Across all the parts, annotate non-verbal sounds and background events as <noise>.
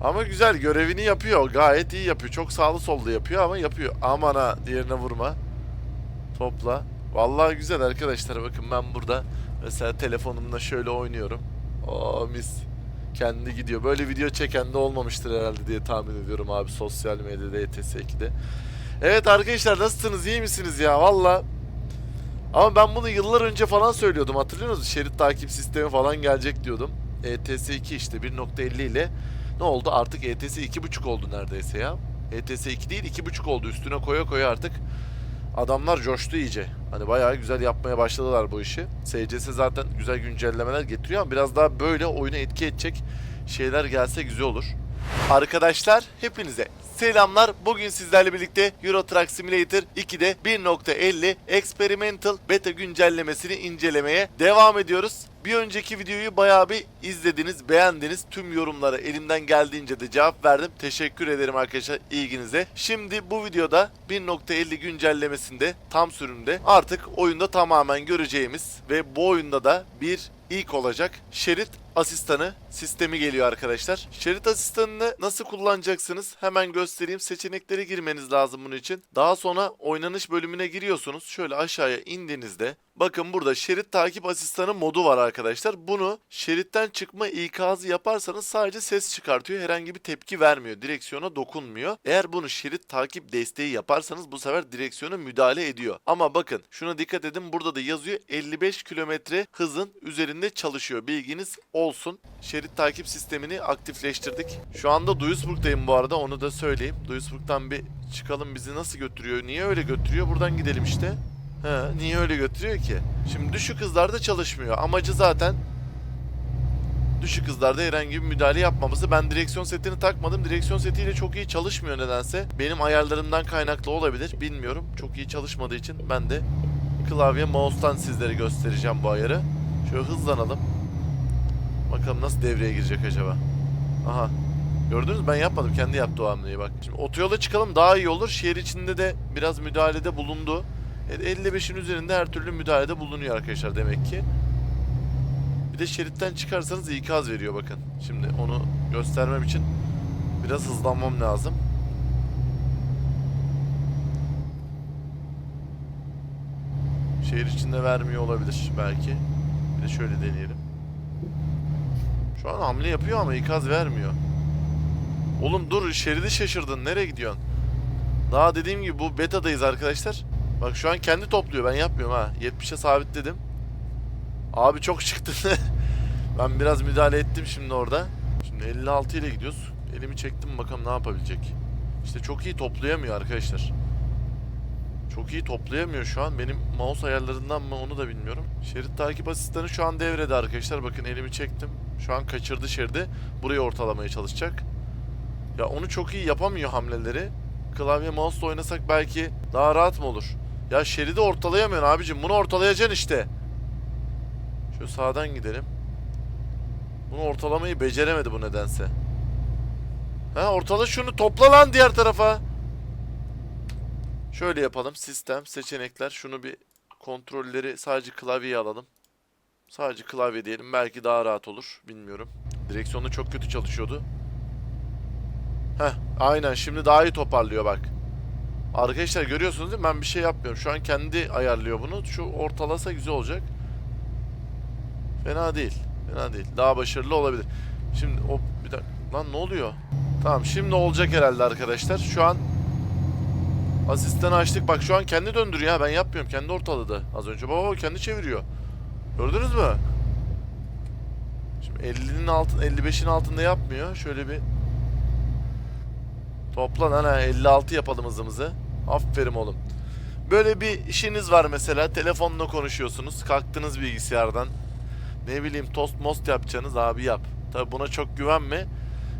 Ama güzel görevini yapıyor. Gayet iyi yapıyor. Çok sağlı sollu yapıyor ama yapıyor. Aman ha diğerine vurma. Topla. Vallahi güzel arkadaşlar bakın ben burada mesela telefonumla şöyle oynuyorum. Oo mis. Kendi gidiyor. Böyle video çeken de olmamıştır herhalde diye tahmin ediyorum abi sosyal medyada ETS 2'de. Evet arkadaşlar nasılsınız? iyi misiniz ya? Valla ama ben bunu yıllar önce falan söylüyordum hatırlıyor musunuz? Şerit takip sistemi falan gelecek diyordum. ETS 2 işte 1.50 ile ne oldu? Artık ETS 2.5 oldu neredeyse ya. ETS 2 değil 2.5 oldu. Üstüne koya koya artık adamlar coştu iyice. Hani bayağı güzel yapmaya başladılar bu işi. SCS zaten güzel güncellemeler getiriyor ama biraz daha böyle oyunu etki edecek şeyler gelse güzel olur. Arkadaşlar hepinize selamlar. Bugün sizlerle birlikte Euro Truck Simulator 2'de 1.50 Experimental Beta güncellemesini incelemeye devam ediyoruz. Bir önceki videoyu bayağı bir izlediniz, beğendiniz. Tüm yorumlara elimden geldiğince de cevap verdim. Teşekkür ederim arkadaşlar ilginize. Şimdi bu videoda 1.50 güncellemesinde tam sürümde artık oyunda tamamen göreceğimiz ve bu oyunda da bir ilk olacak şerit asistanı sistemi geliyor arkadaşlar. Şerit asistanını nasıl kullanacaksınız? Hemen göstereyim. Seçeneklere girmeniz lazım bunun için. Daha sonra oynanış bölümüne giriyorsunuz. Şöyle aşağıya indiğinizde bakın burada şerit takip asistanı modu var arkadaşlar. Bunu şeritten çıkma ikazı yaparsanız sadece ses çıkartıyor. Herhangi bir tepki vermiyor. Direksiyona dokunmuyor. Eğer bunu şerit takip desteği yaparsanız bu sefer direksiyona müdahale ediyor. Ama bakın şuna dikkat edin. Burada da yazıyor 55 kilometre hızın üzerinde çalışıyor. Bilginiz olsun. Şerit takip sistemini aktifleştirdik. Şu anda Duisburg'dayım bu arada onu da söyleyeyim. Duisburg'dan bir çıkalım bizi nasıl götürüyor? Niye öyle götürüyor? Buradan gidelim işte. He, niye öyle götürüyor ki? Şimdi düşük hızlarda çalışmıyor. Amacı zaten düşük hızlarda herhangi bir müdahale yapmaması. Ben direksiyon setini takmadım. Direksiyon setiyle çok iyi çalışmıyor nedense. Benim ayarlarımdan kaynaklı olabilir. Bilmiyorum. Çok iyi çalışmadığı için ben de klavye mouse'tan sizlere göstereceğim bu ayarı. Şöyle hızlanalım. Bakalım nasıl devreye girecek acaba. Aha. Gördünüz mü? Ben yapmadım. Kendi yaptı o hamleyi bak. Şimdi otoyola çıkalım daha iyi olur. Şehir içinde de biraz müdahalede bulundu. Evet, 55'in üzerinde her türlü müdahalede bulunuyor arkadaşlar demek ki. Bir de şeritten çıkarsanız ikaz veriyor bakın. Şimdi onu göstermem için biraz hızlanmam lazım. Şehir içinde vermiyor olabilir belki. Bir de şöyle deneyelim. Şu an hamle yapıyor ama ikaz vermiyor. Oğlum dur şeridi şaşırdın. Nereye gidiyorsun? Daha dediğim gibi bu betadayız arkadaşlar. Bak şu an kendi topluyor. Ben yapmıyorum ha. 70'e sabitledim. Abi çok çıktın. <laughs> ben biraz müdahale ettim şimdi orada. Şimdi 56 ile gidiyoruz. Elimi çektim bakalım ne yapabilecek. İşte çok iyi toplayamıyor arkadaşlar. Çok iyi toplayamıyor şu an. Benim mouse ayarlarından mı onu da bilmiyorum. Şerit takip asistanı şu an devrede arkadaşlar. Bakın elimi çektim. Şu an kaçırdı şeridi. Burayı ortalamaya çalışacak. Ya onu çok iyi yapamıyor hamleleri. Klavye mouse'la oynasak belki daha rahat mı olur? Ya şeridi ortalayamıyorsun abicim. Bunu ortalayacaksın işte. Şu sağdan gidelim. Bunu ortalamayı beceremedi bu nedense. Ha ortala şunu topla lan diğer tarafa. Şöyle yapalım. Sistem, seçenekler. Şunu bir kontrolleri sadece klavyeye alalım. Sadece klavye diyelim. Belki daha rahat olur. Bilmiyorum. Direksiyonu çok kötü çalışıyordu. Heh, aynen şimdi daha iyi toparlıyor bak. Arkadaşlar görüyorsunuz değil mi? Ben bir şey yapmıyorum. Şu an kendi ayarlıyor bunu. Şu ortalasa güzel olacak. Fena değil. Fena değil. Daha başarılı olabilir. Şimdi o bir dakika. Lan ne oluyor? Tamam şimdi olacak herhalde arkadaşlar. Şu an asistanı açtık. Bak şu an kendi döndürüyor ha. Ben yapmıyorum. Kendi ortaladı. Az önce baba kendi çeviriyor. Gördünüz mü? Şimdi 50'nin altın 55'in altında yapmıyor. Şöyle bir Toplan ana 56 yapalım hızımızı. Aferin oğlum. Böyle bir işiniz var mesela. Telefonla konuşuyorsunuz. Kalktınız bilgisayardan. Ne bileyim tost most yapacaksınız abi yap. Tabi buna çok güvenme.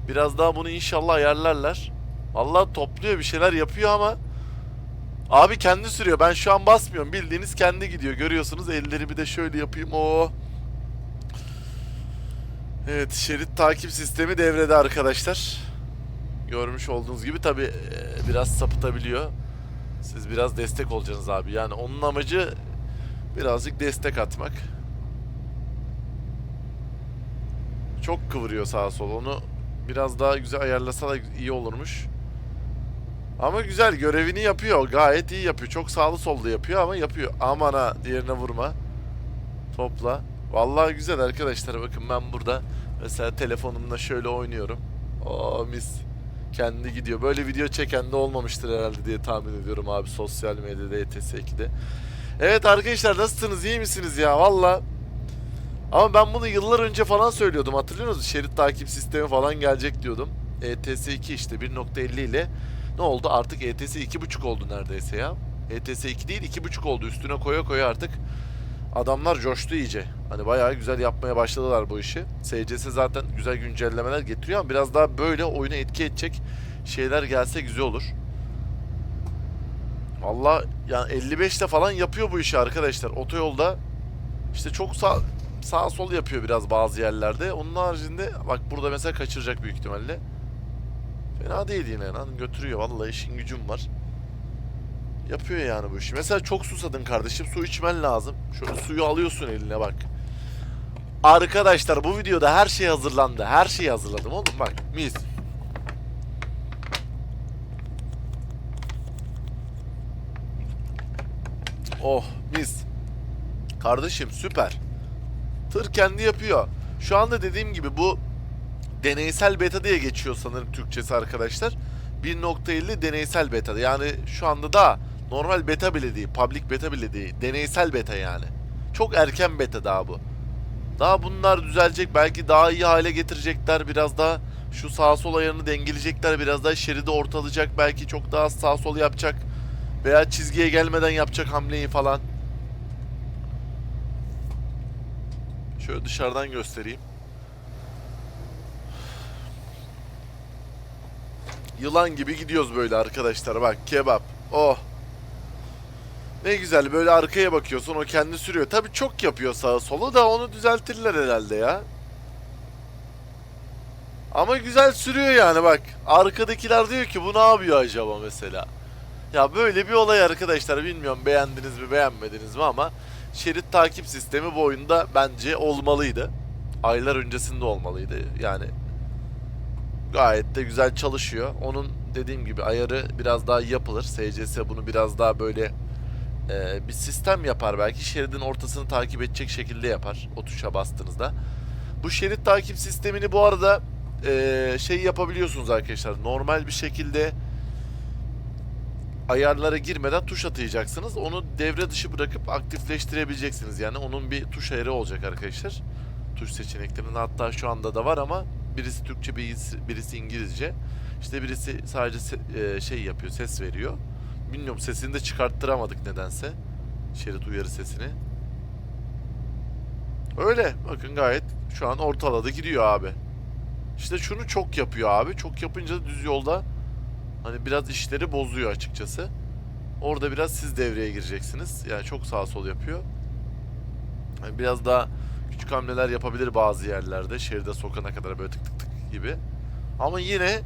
Biraz daha bunu inşallah ayarlarlar. Vallahi topluyor bir şeyler yapıyor ama Abi kendi sürüyor. Ben şu an basmıyorum. Bildiğiniz kendi gidiyor. Görüyorsunuz elleri de şöyle yapayım. Oo. Evet, şerit takip sistemi devrede arkadaşlar. Görmüş olduğunuz gibi tabi biraz sapıtabiliyor. Siz biraz destek olacaksınız abi. Yani onun amacı birazcık destek atmak. Çok kıvırıyor sağa sola onu Biraz daha güzel ayarlasa da iyi olurmuş. Ama güzel görevini yapıyor. Gayet iyi yapıyor. Çok sağlı sollu yapıyor ama yapıyor. Aman ha diğerine vurma. Topla. Vallahi güzel arkadaşlar. Bakın ben burada mesela telefonumla şöyle oynuyorum. Oo mis. Kendi gidiyor. Böyle video çeken de olmamıştır herhalde diye tahmin ediyorum abi sosyal medyada ETS2'de. Evet arkadaşlar nasılsınız? iyi misiniz ya? Valla ama ben bunu yıllar önce falan söylüyordum hatırlıyor musunuz? Şerit takip sistemi falan gelecek diyordum. ETS 2 işte 1.50 ile ne oldu? Artık ETS 2.5 oldu neredeyse ya. ETS 2 değil 2.5 oldu. Üstüne koya koya artık adamlar coştu iyice. Hani bayağı güzel yapmaya başladılar bu işi. SCS zaten güzel güncellemeler getiriyor ama biraz daha böyle oyuna etki edecek şeyler gelse güzel olur. Valla yani 55'te falan yapıyor bu işi arkadaşlar. Otoyolda işte çok sağ sağ sol yapıyor biraz bazı yerlerde. Onun haricinde bak burada mesela kaçıracak büyük ihtimalle. Fena değil yine lan götürüyor vallahi işin gücüm var. Yapıyor yani bu işi. Mesela çok susadın kardeşim su içmen lazım. Şöyle suyu alıyorsun eline bak. Arkadaşlar bu videoda her şey hazırlandı. Her şeyi hazırladım oğlum bak mis. Oh mis. Kardeşim süper. Tır kendi yapıyor. Şu anda dediğim gibi bu deneysel beta diye geçiyor sanırım Türkçesi arkadaşlar. 1.50 deneysel beta. Yani şu anda da normal beta bile değil, public beta bile değil. Deneysel beta yani. Çok erken beta daha bu. Daha bunlar düzelecek. Belki daha iyi hale getirecekler. Biraz daha şu sağ sol ayarını dengeleyecekler. Biraz daha şeridi ortalayacak. Belki çok daha sağ sol yapacak. Veya çizgiye gelmeden yapacak hamleyi falan. Şöyle dışarıdan göstereyim. Yılan gibi gidiyoruz böyle arkadaşlar bak kebap. Oh. Ne güzel böyle arkaya bakıyorsun o kendi sürüyor. Tabi çok yapıyor sağa solu da onu düzeltirler herhalde ya. Ama güzel sürüyor yani bak. Arkadakiler diyor ki bu ne yapıyor acaba mesela. Ya böyle bir olay arkadaşlar bilmiyorum beğendiniz mi beğenmediniz mi ama şerit takip sistemi bu oyunda bence olmalıydı. Aylar öncesinde olmalıydı yani. Gayet de güzel çalışıyor. Onun dediğim gibi ayarı biraz daha yapılır. SCS bunu biraz daha böyle e, bir sistem yapar belki. Şeridin ortasını takip edecek şekilde yapar o tuşa bastığınızda. Bu şerit takip sistemini bu arada e, şey yapabiliyorsunuz arkadaşlar. Normal bir şekilde ayarlara girmeden tuş atayacaksınız. Onu devre dışı bırakıp aktifleştirebileceksiniz. Yani onun bir tuş ayarı olacak arkadaşlar. Tuş seçeneklerinde hatta şu anda da var ama birisi Türkçe birisi, birisi İngilizce. İşte birisi sadece e, şey yapıyor, ses veriyor. Bilmiyorum sesini de çıkarttıramadık nedense. Şerit uyarı sesini. Öyle. Bakın gayet şu an ortalada gidiyor abi. İşte şunu çok yapıyor abi. Çok yapınca düz yolda hani biraz işleri bozuyor açıkçası. Orada biraz siz devreye gireceksiniz. Yani çok sağ sol yapıyor. Hani biraz daha küçük hamleler yapabilir bazı yerlerde. Şeride sokana kadar böyle tık tık tık gibi. Ama yine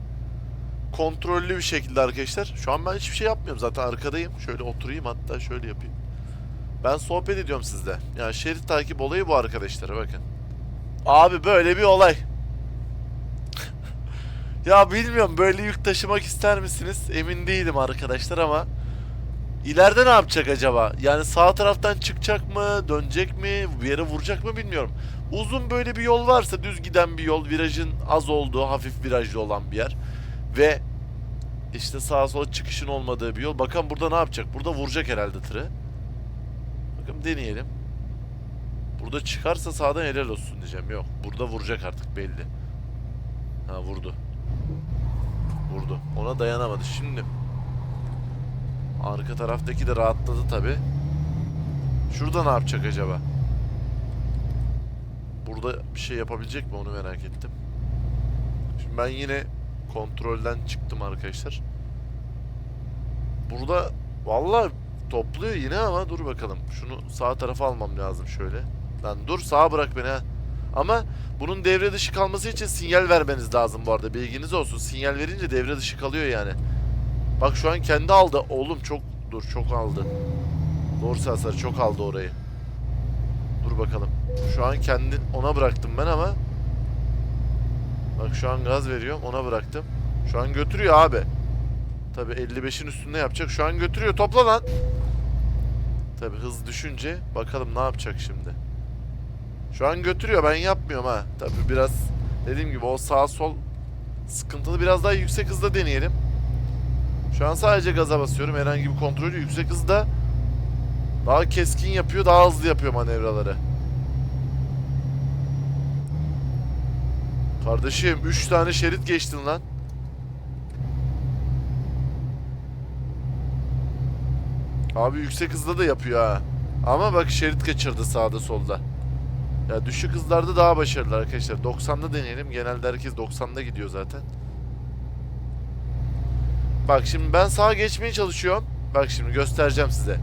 kontrollü bir şekilde arkadaşlar. Şu an ben hiçbir şey yapmıyorum. Zaten arkadayım. Şöyle oturayım hatta şöyle yapayım. Ben sohbet ediyorum sizle. Yani şerit takip olayı bu arkadaşlar bakın. Abi böyle bir olay. <laughs> ya bilmiyorum böyle yük taşımak ister misiniz? Emin değilim arkadaşlar ama ileride ne yapacak acaba? Yani sağ taraftan çıkacak mı, dönecek mi, bir yere vuracak mı bilmiyorum. Uzun böyle bir yol varsa düz giden bir yol, virajın az olduğu, hafif virajlı olan bir yer ve işte sağa sola çıkışın olmadığı bir yol. Bakalım burada ne yapacak? Burada vuracak herhalde tırı. Bakın deneyelim. Burada çıkarsa sağdan helal olsun diyeceğim. Yok. Burada vuracak artık belli. Ha vurdu. Vurdu. Ona dayanamadı. Şimdi arka taraftaki de rahatladı tabi. Şurada ne yapacak acaba? Burada bir şey yapabilecek mi onu merak ettim. Şimdi ben yine kontrolden çıktım arkadaşlar. Burada vallahi topluyor yine ama dur bakalım. Şunu sağ tarafa almam lazım şöyle. Lan dur sağa bırak beni ha. Ama bunun devre dışı kalması için sinyal vermeniz lazım bu arada. Bilginiz olsun. Sinyal verince devre dışı kalıyor yani. Bak şu an kendi aldı. Oğlum çok dur çok aldı. Doğru hasar çok aldı orayı. Dur bakalım. Şu an kendi ona bıraktım ben ama Bak şu an gaz veriyorum ona bıraktım. Şu an götürüyor abi. Tabi 55'in üstünde yapacak. Şu an götürüyor. Topla lan. Tabi hız düşünce bakalım ne yapacak şimdi. Şu an götürüyor. Ben yapmıyorum ha. Tabi biraz dediğim gibi o sağ sol sıkıntılı. Biraz daha yüksek hızda deneyelim. Şu an sadece gaza basıyorum. Herhangi bir kontrolü yüksek hızda daha keskin yapıyor, daha hızlı yapıyor manevraları. Kardeşim 3 tane şerit geçtin lan. Abi yüksek hızda da yapıyor ha. Ama bak şerit kaçırdı sağda solda. Ya düşük hızlarda daha başarılı arkadaşlar. 90'da deneyelim. Genelde herkes 90'da gidiyor zaten. Bak şimdi ben sağa geçmeye çalışıyorum. Bak şimdi göstereceğim size.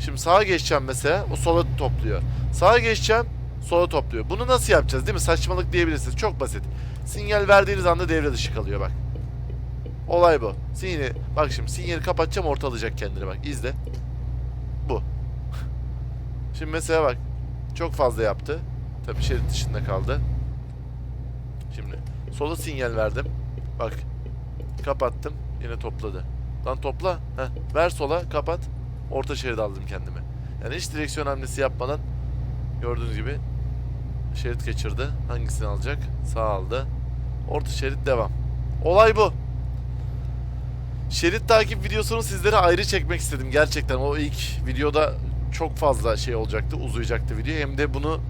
Şimdi sağa geçeceğim mesela. O sola topluyor. Sağa geçeceğim. Sola topluyor. Bunu nasıl yapacağız değil mi? Saçmalık diyebilirsiniz. Çok basit. Sinyal verdiğiniz anda devre dışı kalıyor bak. Olay bu. Sinyali, bak şimdi sinyali kapatacağım ortalayacak kendini bak. izle. Bu. <laughs> Şimdi mesela bak. Çok fazla yaptı. Tabii şerit dışında kaldı. Şimdi sola sinyal verdim. Bak. Kapattım. Yine topladı. Lan topla. Heh. Ver sola kapat. Orta şerit aldım kendime. Yani hiç direksiyon hamlesi yapmadan gördüğünüz gibi şerit kaçırdı. Hangisini alacak? Sağ aldı. Orta şerit devam. Olay bu. Şerit takip videosunu sizlere ayrı çekmek istedim gerçekten. O ilk videoda çok fazla şey olacaktı, uzayacaktı video. Hem de bunu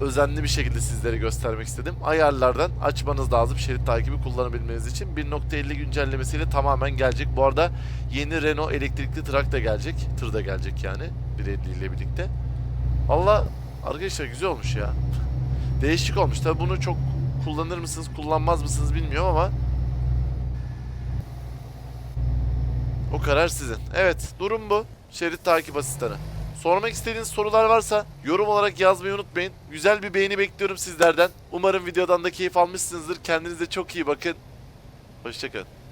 özenli bir şekilde sizlere göstermek istedim. Ayarlardan açmanız lazım şerit takibi kullanabilmeniz için. 1.50 güncellemesiyle tamamen gelecek. Bu arada yeni Renault elektrikli trak da gelecek. Tır da gelecek yani 1.50 ile birlikte. Allah arkadaşlar güzel olmuş ya. <laughs> Değişik olmuş. Tabi bunu çok kullanır mısınız, kullanmaz mısınız bilmiyorum ama o karar sizin. Evet, durum bu. Şerit takip asistanı. Sormak istediğiniz sorular varsa yorum olarak yazmayı unutmayın. Güzel bir beğeni bekliyorum sizlerden. Umarım videodan da keyif almışsınızdır. Kendinize çok iyi bakın. Hoşçakalın.